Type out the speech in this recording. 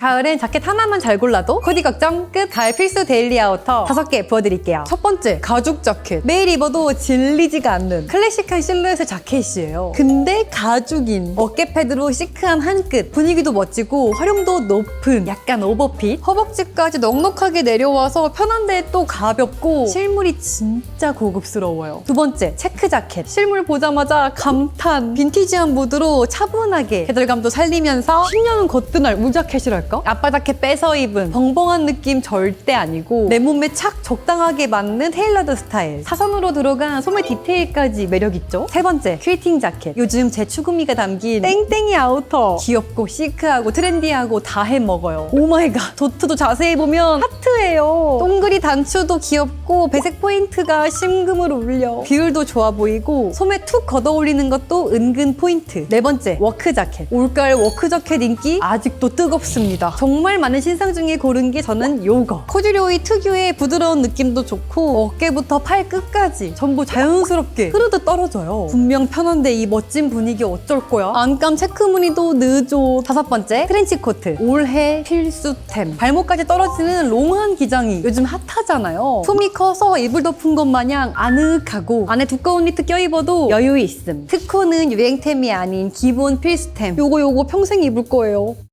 가을엔 자켓 하나만 잘 골라도 코디 걱정 끝. 가을 필수 데일리 아우터 다섯 개 보여드릴게요. 첫 번째 가죽 자켓. 매일 입어도 질리지가 않는 클래식한 실루엣의 자켓이에요. 근데 가죽인 어깨 패드로 시크한 한끗 분위기도 멋지고 활용도 높은 약간 오버핏. 허벅지까지 넉넉하게 내려와서 편한데 또 가볍고 실물이 진짜 고급스러워요. 두 번째 체크 자켓. 실물 보자마자 감탄. 빈티지한 무드로 차분하게 계절감도 살리면서 10년은 거뜬할 우자켓이랄까? 아빠 자켓 빼서 입은 벙벙한 느낌 절대 아니고 내 몸에 착 적당하게 맞는 테일러드 스타일. 사선으로 들어간 소매 디테일까지 매력 있죠? 세 번째 퀼팅 자켓. 요즘 제 추구미가 담긴 땡땡이 아우터. 귀엽고 시크하고 트렌디하고 다 해먹어요. 오마이갓. 도트도 자세히 보면 하트예요. 동그리 단추도 귀엽고 배색 포인트가 심금을 울려. 비율도 좋아 보이고 소매 툭 걷어 올리는 것도 은근 포인트. 네 번째 워크 자켓. 올가을 워크 자켓 인기 아직도 뜨겁습니다 정말 많은 신상 중에 고른 게 저는 요거. 코듀로이 특유의 부드러운 느낌도 좋고 어깨부터 팔 끝까지 전부 자연스럽게 흐르듯 떨어져요. 분명 편한데 이 멋진 분위기 어쩔 거야? 안감 체크 무늬도 늦어 다섯 번째 트렌치 코트. 올해 필수템. 발목까지 떨어지는 롱한 기장이 요즘 핫하잖아요. 솜이 커서 이불 덮은 것 마냥 아늑하고 안에 두꺼운 니트 껴입어도 여유 있음. 특코는 유행템이 아닌 기본 필수템. 요거 요거 평생 입을 거예요